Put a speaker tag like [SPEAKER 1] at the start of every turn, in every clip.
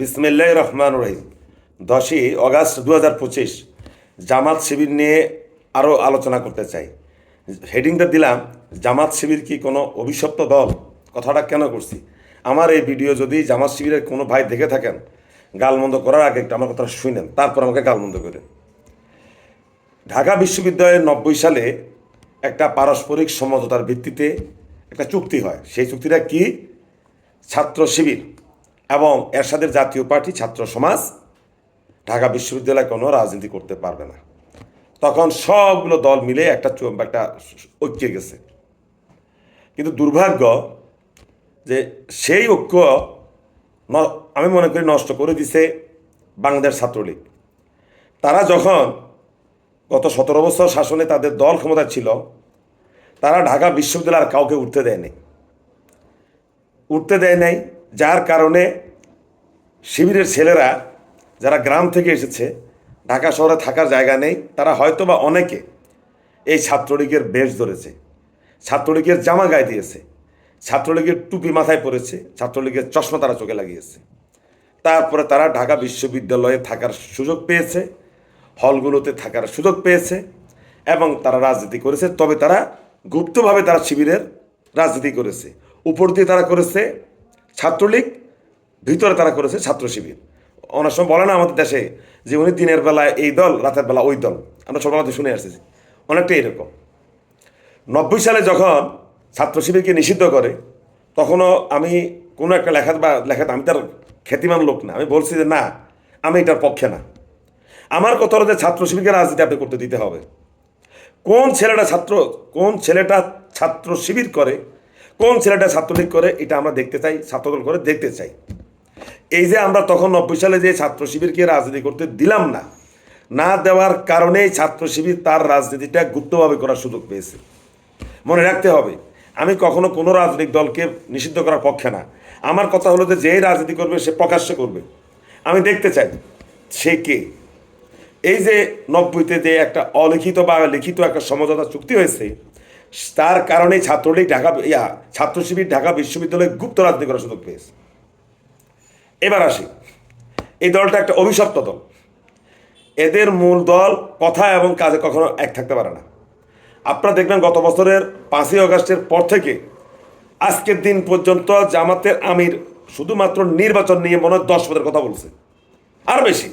[SPEAKER 1] বিসমিল্লাহ রহমান রহিম। দশই অগাস্ট দু হাজার পঁচিশ জামাত শিবির নিয়ে আরও আলোচনা করতে চাই। হেডিংটা দিলাম, জামাত শিবির কি কোনো অভিশপ্ত দল? কথাটা কেন করছি? আমার এই ভিডিও যদি জামাত শিবিরের কোনো ভাই দেখে থাকেন, গালমন্দ করার আগে একটু আমার কথা শুনেন তারপর আমাকে গালমন্দ করেন। ঢাকা বিশ্ববিদ্যালয়ের নব্বই সালে একটা পারস্পরিক সমঝোতার ভিত্তিতে একটা চুক্তি হয়। সেই চুক্তিটা কি? ছাত্র শিবির। এবং এরশাদের জাতীয় পার্টি ছাত্র সমাজ ঢাকা বিশ্ববিদ্যালয়ে কোনো রাজনীতি করতে পারবে না। তখন সবগুলো দল মিলে একটা একটা ঐক্যে গেছে। কিন্তু দুর্ভাগ্য যে সেই ঐক্য আমি মনে করি নষ্ট করে দিছে বাংলাদেশ ছাত্রলীগ। তারা যখন গত সতেরো বছর শাসনে তাদের দল ক্ষমতা ছিল, তারা ঢাকা বিশ্ববিদ্যালয় আর কাউকে উঠতে দেয়নি। উঠতে দেয় নাই যার কারণে শিবিরের ছেলেরা যারা গ্রাম থেকে এসেছে, ঢাকা শহরে থাকার জায়গা নেই, তারা হয়তো বা অনেকে এই ছাত্রলীগের বেশ ধরেছে, ছাত্রলীগের জামা গায়ে দিয়েছে, ছাত্রলীগের টুপি মাথায় পড়েছে ছাত্রলীগের চশমা তারা চোখে লাগিয়েছে। তারপরে তারা ঢাকা বিশ্ববিদ্যালয়ে থাকার সুযোগ পেয়েছে, হলগুলোতে থাকার সুযোগ পেয়েছে এবং তারা রাজনীতি করেছে, তবে তারা গুপ্তভাবে তারা শিবিরের রাজনীতি করেছে। উপর দিয়ে তারা করেছে ছাত্রলীগ, ভিতরে তারা করেছে ছাত্র শিবির। অনেক সময় বলে না আমাদের দেশে যে উনি দিনের বেলায় এই দল, রাতের বেলা ওই দল। আমরা ছোটবেলাতে শুনে আসতেছি। অনেকটা এরকম। নব্বই সালে যখন ছাত্র শিবিরকে নিষিদ্ধ করে, তখনও আমি কোনো একটা লেখা বা লেখাতে, আমি তার খ্যাতিমান লোক না। আমি বলছি যে না, আমি এটার পক্ষে না। আমার কথা হলো যে ছাত্র শিবিরকে রাজনীতি আপনি করতে দিতে হবে। কোন ছেলেটা ছাত্র, কোন ছেলেটা ছাত্র শিবির করে কোন ছেলেটা ছাত্রলীগ করে, এটা আমরা দেখতে চাই, ছাত্রদল করে দেখতে চাই। এই যে আমরা তখন নব্বই সালে যে ছাত্র শিবিরকে রাজনীতি করতে দিলাম না না দেওয়ার কারণেই ছাত্র শিবির তার রাজনীতিটা গুপ্তভাবে করার সুযোগ পেয়েছে। মনে রাখতে হবে, আমি কখনো কোনো রাজনৈতিক দলকে নিষিদ্ধ করার পক্ষে না। আমার কথা হলো যে, যেই রাজনীতি করবে, সে প্রকাশ্য করবে। আমি দেখতে চাই, সে কে? এই যে নব্বইতে যে একটা অলিখিত বা লিখিত একটা সমঝোতা চুক্তি হয়েছে তার কারণে ছাত্রলীগ ঢাকা ইয়া, ছাত্র শিবির ঢাকা বিশ্ববিদ্যালয়ে গুপ্ত রাজনীতি করার সুযোগ পেয়েছে। এবার আসি। এই দলটা একটা অভিশপ্ত দল। এদের মূল দল কথা এবং কাজে কখনো এক থাকতে পারে না। আপনারা দেখবেন গত বছরের পাঁচই আগস্টের পর থেকে আজকের দিন পর্যন্ত জামাতের আমির শুধুমাত্র নির্বাচন নিয়ে মনে হয় দশ পদের কথা বলছে। আর বেশি।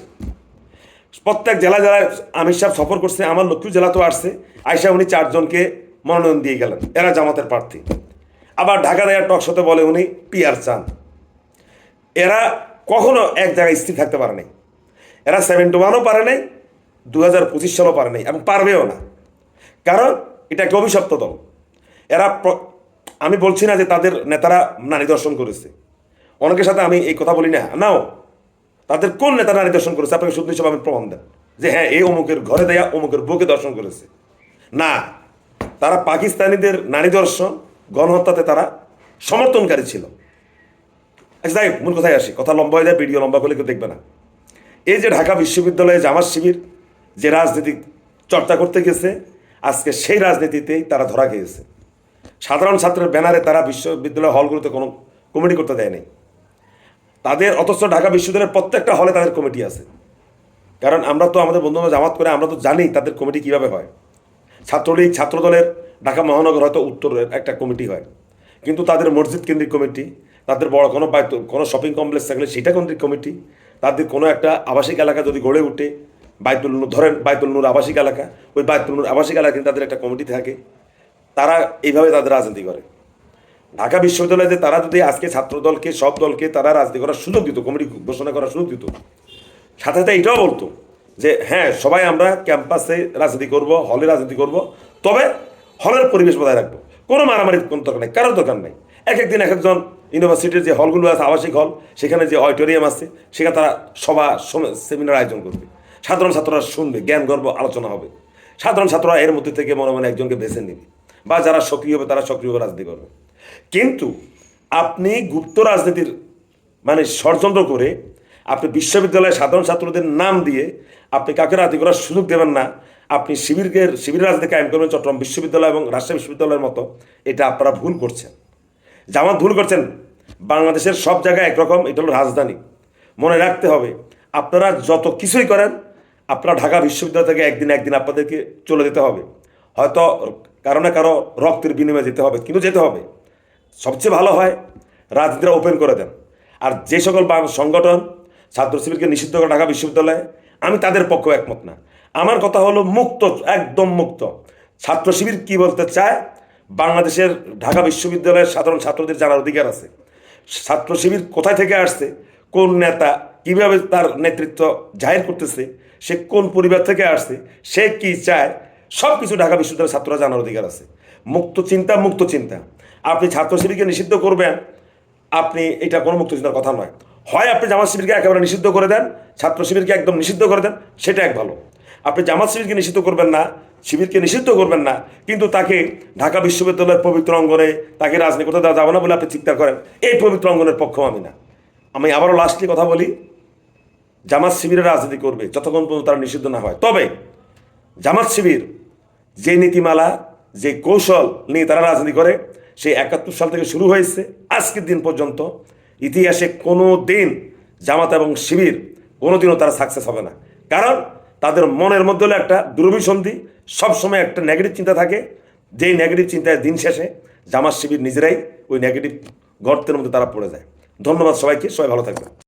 [SPEAKER 1] প্রত্যেক জেলা জেলায় আমির সাহেব সফর করছে, আমার লক্ষ্মী জেলাতেও আসছে। আইসা উনি চারজনকে মনোনয়ন দিয়ে গেলেন। এরা জামাতের প্রার্থী। আবার ঢাকা দেয়ার টক সাথে বলে উনি পিয়ার চান। এরা কখনো এক জায়গায় স্থির থাকতে পারে নাই। এরা সেভেন্টি ওয়ানও পারে নাই দু হাজার পঁচিশ সালও পারে নাই এবং পারবেও না। কারণ এটা একটা অভিশপ্ত দল। এরা আমি বলছি না যে তাদের নেতারা নারী দর্শন করেছে। অনেকের সাথে আমি এই কথা বলি না। নাও, তাদের কোন নেতা নারী দর্শন করেছে? আপনাকে শুধু হিসাবে আমি প্রমাণ দেন। যে হ্যাঁ এই অমুকের ঘরে দেয়া অমুকের বুকে দর্শন করেছে। না তারা পাকিস্তানিদের নারী দর্শন, গণহত্যাতে তারা সমর্থনকারী ছিল। আচ্ছা যাই মূল কথায় আসি। কথা লম্বা হয়ে যায়, ভিডিও লম্বা করলে কেউ দেখবে না। এই যে ঢাকা বিশ্ববিদ্যালয়ে জামাত শিবির যে রাজনীতি চর্চা করতে গেছে, আজকে সেই রাজনীতিতেই তারা ধরা গিয়েছে সাধারণ ছাত্রের ব্যানারে তারা বিশ্ববিদ্যালয় হলগুলোতে কোনো কমিটি করতে দেয়নি। তাদের, অথচ ঢাকা বিশ্ববিদ্যালয়ের প্রত্যেকটা হলে তাদের কমিটি আছে। কারণ আমরা তো আমাদের বন্ধু জামাত করে, আমরা তো জানি তাদের কমিটি কীভাবে হয়। ছাত্রলীগ, ছাত্রদলের, ঢাকা মহানগর হয়তো উত্তরের একটা কমিটি হয়। কিন্তু তাদের মসজিদ কেন্দ্রিক কমিটি, তাদের বড় কোনো কোনো শপিং কমপ্লেক্স থাকলে সেটা কেন্দ্রিক কমিটি, তাদের কোনো একটা আবাসিক এলাকা যদি গড়ে উঠে, বাইতুল নূর, ধরেন বাইতুল নূর আবাসিক এলাকা, ওই বাইতুল নূর আবাসিক এলাকা কিন্তু তাদের একটা কমিটি থাকে, তারা এইভাবে তাদের রাজনীতি করে। ঢাকা বিশ্ববিদ্যালয়ে যে তারা যদি আজকে ছাত্র দলকে সব দলকে তারা রাজনীতি করার সুযোগ দিত, কমিটি ঘোষণা করার সুযোগ দিত, সাথে সাথে এটাও বলতো যে হ্যাঁ সবাই আমরা ক্যাম্পাসে রাজনীতি করব, হলে রাজনীতি করব, তবে হলের পরিবেশ বজায় রাখব। কোনো মারামারির কোনো দরকার নেই, কারোর দরকার নেই। এক একদিন এক একজন ইউনিভার্সিটির যে হলগুলো আছে, আবাসিক হল, সেখানে যে অডিটোরিয়াম আছে, সেখানে তারা সভা সেমিনার আয়োজন করবে। সাধারণ ছাত্ররা শুনবে, জ্ঞান, গর্ব আলোচনা হবে। সাধারণ ছাত্ররা এর মধ্যে থেকে মনে মনে একজনকে বেছে নেবে। বা যারা সক্রিয় হবে, তারা সক্রিয়ভাবে রাজনীতি করবে। কিন্তু আপনি গুপ্ত রাজনীতির মানে ষড়যন্ত্র করে আপনি বিশ্ববিদ্যালয়ে সাধারণ ছাত্রদের নাম দিয়ে আপনি কাকে রাজনীতি করার সুযোগ দেবেন না, আপনি শিবিরকে শিবির রাজনীতি কায়েম করবেন চট্টগ্রাম বিশ্ববিদ্যালয় এবং রাজশাহী বিশ্ববিদ্যালয়ের মতো। এটা আপনারা ভুল করছেন। জামাত ভুল করছেন। বাংলাদেশের সব জায়গায় একরকম, এটা হলো রাজধানী। মনে রাখতে হবে, আপনারা যত কিছুই করেন, আপনারা ঢাকা বিশ্ববিদ্যালয় থেকে একদিন একদিন আপনাদেরকে চলে যেতে হবে। হয়তো কারও না কারও রক্তের বিনিময়ে যেতে হবে, কিন্তু যেতে হবে। সবচেয়ে ভালো হয়, রাজনীতিরা ওপেন করে দেন। আর যে সকল সংগঠন ছাত্র শিবিরকে নিষিদ্ধ করে ঢাকা বিশ্ববিদ্যালয়ে, আমি তাদের পক্ষে একমত না। আমার কথা হলো মুক্ত, একদম মুক্ত। ছাত্র শিবির কি বলতে চায়? বাংলাদেশের ঢাকা বিশ্ববিদ্যালয়ের সাধারণ ছাত্রদের জানার অধিকার আছে। ছাত্র শিবির কোথায় থেকে আসছে? কোন নেতা কীভাবে তার নেতৃত্ব জাহির করতেছে? সে কোন পরিবার থেকে আসছে? সে কি চায়? সব কিছু ঢাকা বিশ্ববিদ্যালয়ের ছাত্ররা জানার অধিকার আছে। মুক্ত চিন্তা মুক্ত চিন্তা। আপনি ছাত্র শিবিরকে নিষিদ্ধ করবেন, আপনি এটা কোনো মুক্ত চিন্তার কথা নয়। হয় আপনি জামাত শিবিরকে একেবারে নিষিদ্ধ করে দেন, ছাত্র শিবিরকে একদম নিষিদ্ধ করে দেন, সেটা এক ভালো। আপনি জামাত শিবিরকে নিষিদ্ধ করবেন না, শিবিরকে নিষিদ্ধ করবেন না, কিন্তু তাকে ঢাকা বিশ্ববিদ্যালয়ের পবিত্র অঙ্গনে তাকে রাজনীতি করতে দেওয়া যাবে না বলে আপনি চিন্তা করেন। এই পবিত্র অঙ্গনের পক্ষও আমি না। আমি আবারও লাস্টলি কথা বলি, জামাত শিবিরের রাজনীতি করবে, যতক্ষণ পর্যন্ত তারা নিষিদ্ধ না হয়। তবে জামাত শিবির যে নীতিমালা, যে কৌশল নিয়ে তারা রাজনীতি করে, সেই একাত্তর সাল থেকে শুরু হয়েছে, আজকের দিন পর্যন্ত ইতিহাসে কোনো দিন জামাত এবং শিবির কোনোদিনও তারা সাকসেস হবে না। কারণ তাদের মনের মধ্যে হলো একটা দুরভিসন্ধি, সবসময় একটা নেগেটিভ চিন্তা থাকে। যেই নেগেটিভ চিন্তায় দিন শেষে জামাত শিবির নিজেরাই ওই নেগেটিভ গর্তের মধ্যে তারা পড়ে যায়। ধন্যবাদ সবাইকে, সবাই ভালো থাকবেন।